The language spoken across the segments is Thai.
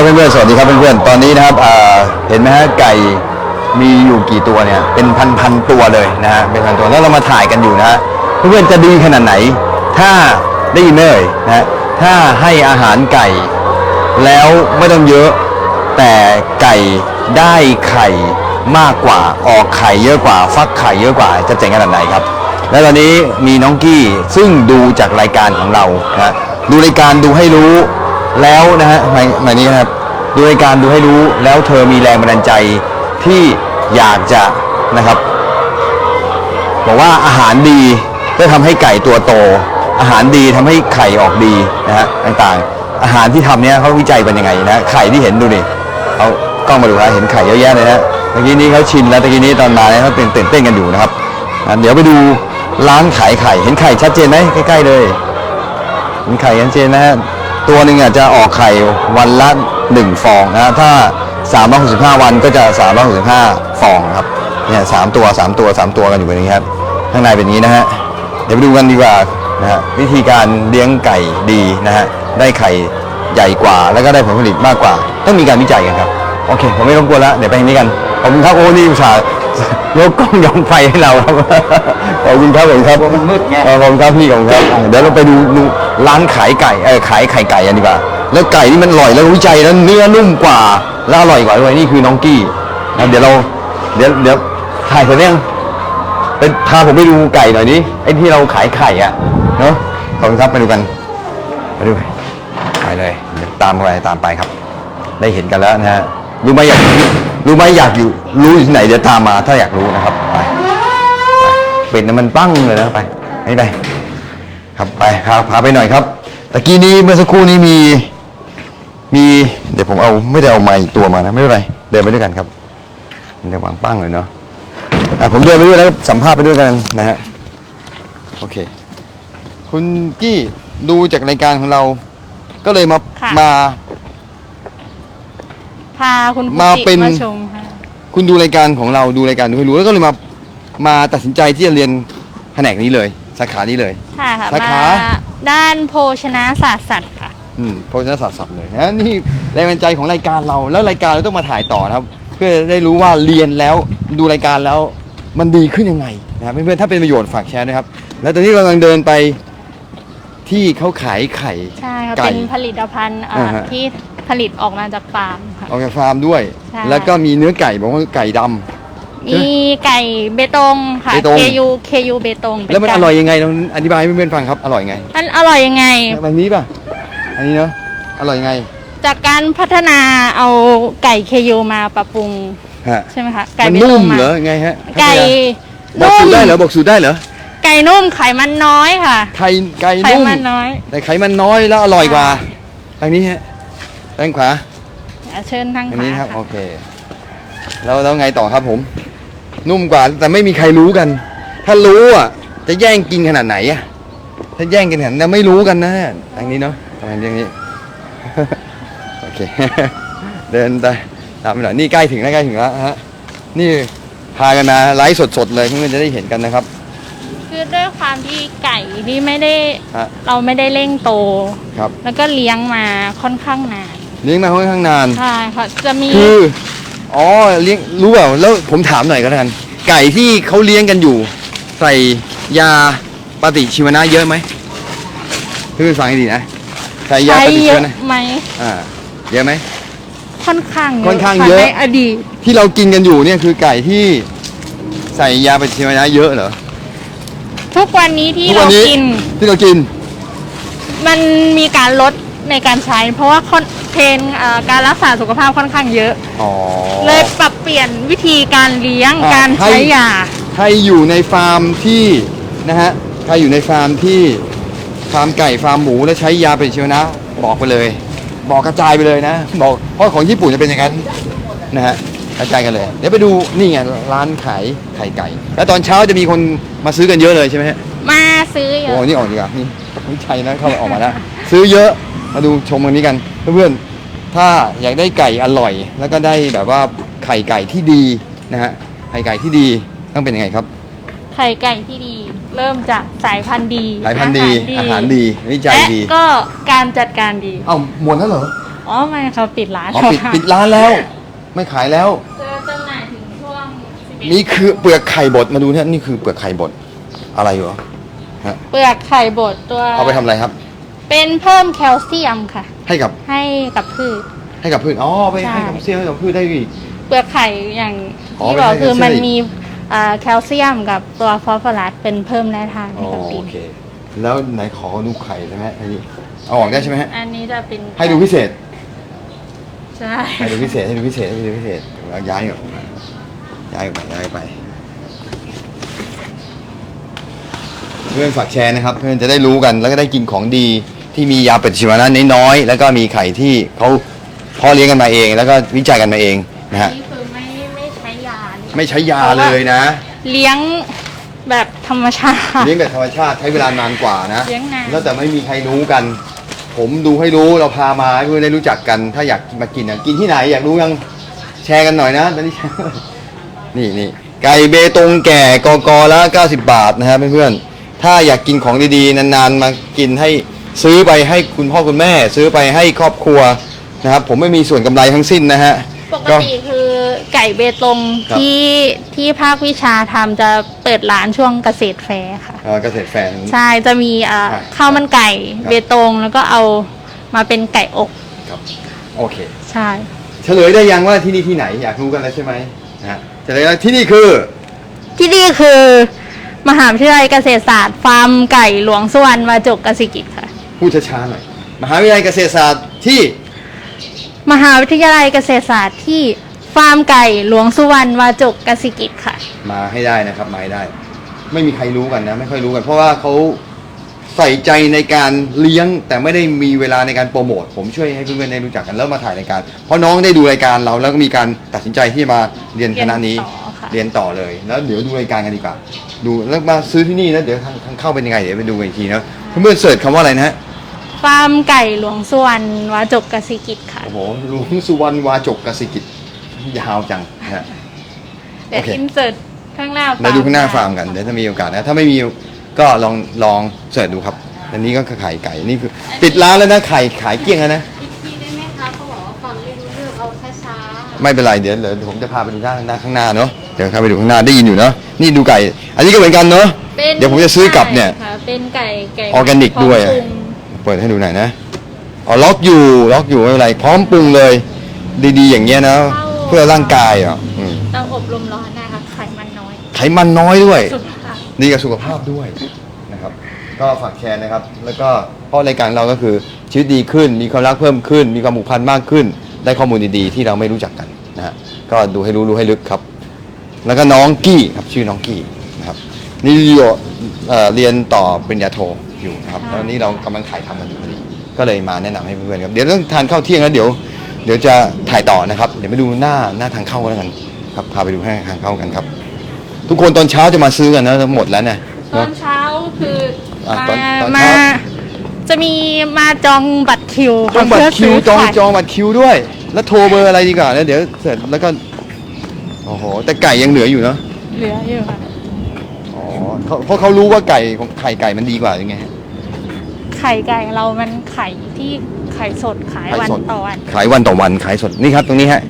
ครับเพื่อนๆ สวัสดีครับเพื่อนๆ ตอนนี้นะครับเห็นไหมฮะไก่มีอยู่กี่ตัวเนี่ย เป็นพันๆตัวเลยนะฮะ เป็นพันตัว แล้วเรามาถ่ายกันอยู่นะฮะ เพื่อนๆ จะดีขนาดไหน ถ้าได้ยินเอ่ยนะฮะ ถ้าให้อาหารไก่ แล้วไม่ต้องเยอะ แต่ไก่ได้ไข่มากกว่า ออกไข่เยอะกว่า ฟักไข่เยอะกว่า จะเจ๋งขนาดไหนครับ และตอนนี้มีน้องกี้ซึ่งดูจากรายการของเรานะดูรายการดูให้รู้ แล้วนะฮะหมายหมายนี้นะครับดูรายการดูให้รู้แล้วเธอมีแรงบันดาลใจที่อยากจะนะครับบอกว่าอาหารดีก็ทำให้ไก่ตัวโต อาหารดีทำให้ไข่ออกดีนะฮะต่างๆ อาหารที่ทำเนี้ยเขาวิจัยเป็นยังไงนะไข่ที่เห็นดูนี่เขากล้องมาดูนะเห็นไข่เยอะแยะเลยนะเมื่อกี้นี้เขาชินแล้วตะกี้นี้ตอนมาเนี่ยเขาตื่นตื่นเต้นกันอยู่นะครับเดี๋ยวไปดูร้านขายไข่ เห็นไข่ชัดเจนไหมใกล้ๆเลยเห็นไข่ชัดเจนนะฮะ ตัวหนึ่งอะจะออกไข่วันละหนึ่งฟองนะถ้า 365 วันก็จะ 365 ฟองครับเนี่ยสามตัวสามตัวสามตัวกันอยู่แบบนี้ครับ ข้างในเป็นอย่างนี้นะฮะเดี๋ยวไปดูกันดีกว่านะฮะวิธีการเลี้ยงไก่ดีนะฮะได้ไข่ใหญ่กว่าแล้วก็ได้ผลผลิตมากกว่า ต้องมีการวิจัยกันครับ โอเค ผมไม่รบกวนแล้ว เดี๋ยวไปทางนี้กัน ขอบคุณครับโอ้นี่อุตส่าห์ ยกกล้องยองไฟให้เราครับ ขอบคุณครับผมครับมันมืดไงเออขอบคุณครับพี่ขอบคุณครับอะเดี๋ยวเราไปดูดูร้านขายไก่เออขายไข่ไก่กันดีกว่าแล้วไก่นี่มันอร่อยแล้ววิจัยแล้วเนื้อนุ่มกว่า แล้วอร่อยกว่าด้วยนี่คือน้องกี้นะเดี๋ยวเราเดี๋ยวเดี๋ยวถ่ายเสร็จหรือยังไปพาผมไปดูไก่หน่อยนี้ไอ้ที่เราขายไข่อะเนาะขอบคุณครับไปดูกันไปดูไปเลยเดี๋ยวตามไปตามไปครับ ได้เห็นกันแล้วนะฮะ รู้ไหมอยากรู้ไหมอยากอยู่ รู้อยู่ที่ไหนเดี๋ยวตามมาถ้าอยากรู้นะครับไปเป็ดเนี่ยมันปั้งเลยนะไปไปไปครับไปพาพาไปหน่อยครับตะกี้นี้เมื่อสักครู่นี้มี มีเดี๋ยวผมเอาไม่ได้เอาไม้ตัวมานะไม่เป็นไรเดินไปด้วยกันครับมันจะวางปั้งเลยเนาะอะผมเดินไปด้วยแล้วก็สัมภาษณ์ไปด้วยกันนะฮะโอเค คุณกี้ดูจากรายการของเรา ก็เลยมาค่ะ มา พาคุณครูมาจิเป็น มาชมค่ะ คุณดูรายการของเราดูรายการดูให้รู้แล้วก็เลยมามาตัดสินใจที่จะเรียนแผนกนี้เลย สาขานี้เลย ใช่ค่ะสาขา มาด้านโภชนาศาสตร์สัตว์ค่ะ อืมโภชนาศาสตร์สัตว์เลยนะนี่แรงบันดาลใจของรายการเราแล้วรายการเราต้องมาถ่ายต่อนะครับ เพื่อได้รู้ว่าเรียนแล้วดูรายการแล้วมันดีขึ้นยังไงนะครับเพื่อนๆถ้าเป็นประโยชน์ฝากแชร์ด้วยครับ แล้วตอนนี้เรากำลังเดินไปที่เขาขายไข่ ใช่ค่ะไก่เป็นผลิตภัณฑ์อ่าอ่าฮะ ที่ ผลิตออกมาจากฟาร์มค่ะ ออกจากฟาร์มด้วย ใช่ แล้วก็มีเนื้อไก่บอกว่าไก่ดำ มีไก่เบตงค่ะ เบตง KU KU เบตงเป็แล้วมันไก่อร่อยยังไงลองอธิบายให้เพื่อนๆฟังครับ อร่อยยังไงมันอร่อยยังไง แบบนี้ป่ะ อันนี้เนาะ อร่อยยังไง จากการพัฒนาเอาไก่ KU มาปรับปรุงฮะ ใช่ไหมคะไก่มันเบตนุ่งมมาเหรอไงฮะไก่บอกนุ่สูมตรได้เหรอ บอกสูตรได้เหรอ ไก่นุ่มไขมันน้อยค่ะ ไข่ไก่ไขนุ่มมันน้อย แต่ไขมันน้อยแล้วอร่อยกว่าทางนี้ฮะ ด้านขวาอะเชิญทางอันขวานี้ครับค่ะโอเค แล้วแล้วไงต่อครับผม นุ่มกว่าแต่ไม่มีใครรู้กัน ถ้ารู้อะ จะแย่งกินขนาดไหนอะ ถ้าแย่งกันขนาดนั้นไม่รู้กันนะทางนี้เนาะทางนี้ทางนี้ โอเค เดินไปตามไปหน่อยนี่ใกล้ถึงแล้วใกล้ถึงแล้วฮะ นี่พากันมาไลฟ์สดๆเลยเพื่อนๆจะได้เห็นกันนะครับ คือด้วยความที่ไก่ที่ไม่ได้ ฮะ เราไม่ได้เร่งโต ครับ แล้วก็เลี้ยงมาค่อนข้างนาน เลี้ยงมาค่อนข้างนาน ใช่ค่ะจะมีคือ อ๋อ เลี้ยง รู้เปล่า แล้วผมถามหน่อยก็แล้วกัน ไก่ที่เขาเลี้ยงกันอยู่ ใส่ยาปฏิชีวนะเยอะไหมเพื่อนฟังให้ดีนะ ใส่ยาใช้ปฏิเยชีวอะนะไหมอ่า เยอะไหม ค่อนข้างเยอะค่อนข้างะเยอะ ในอดีตที่เรากินกันอยู่เนี่ยคือไก่ที่ใส่ยาปฏิชีวนะเยอะเหรอ ทุกวันนี้ที่ทุกเราวันี้ กิน ที่เรากิน มันมีการลดในการใช้ เพราะว่าคอน เทรนด์อ่าการรักษาสุขภาพค่อนข้างเยอะ อ๋อ เลยปรับเปลี่ยนวิธีการเลี้ยงอ่าการให้ใช้ยา ใครอยู่ในฟาร์มที่นะฮะใครอยู่ในฟาร์มที่ฟาร์มไก่ฟาร์มหมูแล้วใช้ยาปฏิชีวนะ บอกไปเลย บอกกระจายไปเลยนะ บอกเพราะของญี่ปุ่นจะเป็นอย่างนั้นนะฮะกระจายกันเลย เดี๋ยวไปดูนี่ไงร้านขายไข่ไก่ แล้วตอนเช้าจะมีคนมาซื้อกันเยอะเลยใช่ไหมฮะมาซื้อเยโอ้อะนี่ออกดีกว่านี่ไม่ใช่นะเข้าไปออกมาแล้วซื้อเยอะ มาดูชมกันนี้กันเพื่อนๆถ้าอยากได้ไก่อร่อย แล้วก็ได้แบบว่าไข่ไก่ที่ดีนะฮะไข่ไก่ที่ดีต้องเป็นยังไงครับ ไข่ไก่ที่ดี เริ่มจากสายพันธุ์ดีสายพันธุ์ดีอาหารดีวิจัยและดีก็การจัดการดีเอ้าหมดแล้วเหรออ๋อไม่เขาปิดร้านอ๋อปิดค่ะปิดร้านแล้ว ไม่ขายแล้ว จะจำหน่ายถึงช่วง11นี่คือเปลือกไข่บดมาดูเนี่ยนี่คือเปลือกไข่บดอะไรอยู่วะฮะเปลือกไข่บดตัว เอาไปทำอะไรครับ เป็นเพิ่มแคลเซียมค่ะ ให้กับให้กับพืช ให้กับพืชอ๋อไปใช่ ให้กับเซี่ยวให้กับพืชได้อีก เปลือกไข่อย่างอ๋อที่บอกไม่ใช่คือมันแคลเซียมมีอ่าแคลเซียมกับตัวฟอสฟอรัสเป็นเพิ่มแร่ธาตุอ๋ให้อกับดิโอนเค แล้วไหนขอดูไข่ได้ไหมอันนี้เอาออกได้ใช่ไหมฮะอันนี้จะเป็นให้ดูพิเศษ ใช่ให้ดูพิเศษให้ดูพิเศษให้ดูพิเศษเอาย้ายก่อนย้ายไปย้ายไป เพื่อนฝากแชร์นะครับ เพื่อนจะได้รู้กันแล้วก็ได้กินของดี ที่มียาปฏิชีวนะน้อยๆแล้วก็มีไข่ที่เขาเพ่อเลี้ยงกันมาเอง แล้วก็วิจัยกันมาเองนะฮะนี่คือไม่ไม่ใช้ยาเลยไม่ใช้ยาเลยนะ เลี้ยงแบบธรรมชาติ เลี้ยงแบบธรรมชาติใช้เวลานานกว่านะเลี้ยงนาน แล้วแต่ไม่มีใครรู้กัน ผมดูให้รู้เราพามาให้เพื่อนได้รู้จักกัน ถ้าอยากมากินนะกินที่ไหนอยากรู้ยังแชร์กันหน่อยนะตอนนี้ นี่นี่ไก่เบตงแก่กอกอละ90 บาทนะครับเพื่อนๆถ้าอยากกินของดีๆนานๆมากินให้ ซื้อไปให้คุณพ่อคุณแม่ ซื้อไปให้ครอบครัวนะครับ ผมไม่มีส่วนกำไรทั้งสิ้นนะฮะ ปกติคือไก่เบตงครับ ที่ที่ภาควิชาทำจะเปิดร้านช่วงเกษตรแฟร์ค่ะ เอ่อเกษตรแฟร์ใช่จะมีอ่าครับข้าวมันไก่ครับ เบตงแล้วก็เอามาเป็นไก่อกครับโอเค ใช่ เฉลยได้ยังว่าที่นี่ที่ไหนอยากรู้กันแล้วใช่ไหมนะฮะเฉลยแล้วที่นี่คือ ที่นี่คือ มหาวิทยาลัยเกษตรศาสตร์ฟาร์มไก่หลวงสุวรรณวาจกกสิกิจค่ะ พูดช้าๆหน่อยมหาวิทยาลัยเกษตรศาสตร์ที่มหาวิทยาลัยเกษตรศาสตร์ที่ฟาร์มไก่หลวงสุวรรณวาจกกสิกิจค่ะ มาให้ได้นะครับมาให้ได้ ไม่มีใครรู้กันนะ ไม่ค่อยรู้กัน เพราะว่าเขาใส่ใจในการเลี้ยงแต่ไม่ได้มีเวลาในการโปรโมทผมช่วยให้เพื่อนๆได้รู้จักกันแล้วมาถ่ายรายการ เพราะน้องได้ดูรายการเราแล้วก็มีการตัดสินใจที่มาเรียนคณะนี้เรียนต่อค่ะ เรียนต่อเลยแล้วเดี๋ยวดูรายการกันดีกว่า ดูแล้วมาซื้อที่นี่นะเดี๋ยวทางทางเข้าเป็นยังไงเดี๋ยวไปดูกันอีกทีนะเพื่อนๆเสิร์ชคำว่าอะไรนะฮะ ฟาร์มไก่หลวงสุวรรณวาจกกสิกิจค่ะ โอ้โหหลวงสุวรรณวาจกกสิกิจยาวจังนะฮะ เดี๋ยวโอเค อินเสิร์ตข้างหน้าเดี๋ยวดูข้างหน้าฟาร์มกันเดี๋ยวถ้ามีโอกาสนะถ้าไม่มีก็ลองลองเสิร์ชดูครับ อันนี้ก็คือไก่นี่คือ ปิดร้านแล้วนะไข่ขายเกลี้ยงแล้วนะอีกทีได้ไหมคะเขาบอกว่าฟังไม่รู้เรื่องเอาช้าไม่เป็นไรเดี๋ยวเดี๋ยวผมจะพาไปดูด้าหน้าข้างหน้าเนาะเดี๋ยวข้าไปดูข้างหน้าได้ยินอยู่เนาะนี่ดูไก่ อันนี้ก็เหมือนกันเนาะเป็นเดี๋ยวผมจะซื้อกลับเนี่ยใช่ค่ะเป็นไก่ไก่ออร์แกนิกด้วยพร้อมปรุง เปิดให้ดูหน่อยนะอ๋อล็อกอยู่ล็อกอยู่ไม่เป็นไรพร้อมปรุงเลย ดีๆ อย่างเงี้ยนะ เพื่อร่างกายอะอืมต้องอบรมร้อนนะคะไขมันน้อยไขมันน้อยด้วย สุดค่ะ ดีกับสุขภาพด้วยนะครับ ก็ฝากแชร์นะครับ แล้วก็เพราะรายการเราก็คือชีวิตดีขึ้น มีความรักเพิ่มขึ้น มีความผูกพันมากขึ้น ได้ข้อมูลดีๆ ที่เราไม่รู้จักกันนะฮะก็ดูให้รู้รู้ให้ลึกครับ แล้วก็น้องกี้ครับชื่อน้องกี้นะครับนี่เรียนเอ่อเรียนต่อปริญญาโท อยู่นะครับตอนนี้เรากำลังถ่ายทำกันอยู่พอดีก็เลยมาแนะนำให้เพื่อนๆครับเดี๋ยวต้องทานข้าวเที่ยงแล้วเดี๋ยว เดี๋ยวจะถ่ายต่อนะครับ เดี๋ยวไปดูหน้าหน้าทางเข้ากันแล้วกันครับพาไปดูให้ทางเข้ากันครับ ทุกคนตอนเช้าจะมาซื้อกันนะหมดแล้วเนี่ยตอนเช้าคืออะตอนมาตอนมาเช้าจะมีมาจองบัตรคิวจองบัตรคิวจองเพื่ซื้ขายจองบัตรคิวด้วย แล้วโทรเบอร์อะไรดีกว่าแล้วเดี๋ยวเสร็จแล้วก็โอ้โหแต่ไก่ยังเหลืออยู่เนาะเหลืออยู่ค่ะอ๋อเขาเพราะเขารู้ว่าไก่ของไข่ไก่มันดีกว่ายังไงฮะ ไข่ไก่เรามันไข่ที่ไข่สดขายวันไข่สดต่อวัน ขายวันต่อวันขายสดนี่ครับตรงนี้ฮะ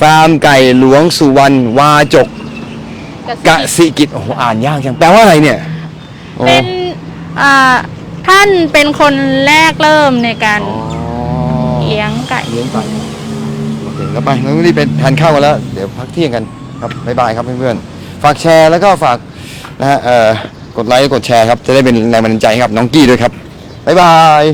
ฟาร์มไก่หลวงสุวรรณวาจกกะสิกิจโอ้โหอ่านยากจังแปลว่าอะไรเนี่ยโอ้เป็นอ่าท่านเป็นคนแรกเริ่มในการอ๋อเลี้ยงไก่เลี้ยงไก่โอเคแล้วไปงั้นรีบไปทานข้าวกันแล้ว เดี๋ยวพักเที่ยงกันครับบ๊ายบายครับเพื่อนๆฝากแชร์แล้วก็ฝากนะฮะเอ่อกดไลค์กดแชร์ครับจะได้เป็นแรงบันดาลใจให้กับน้องกี้ด้วยครับ บ๊ายบาย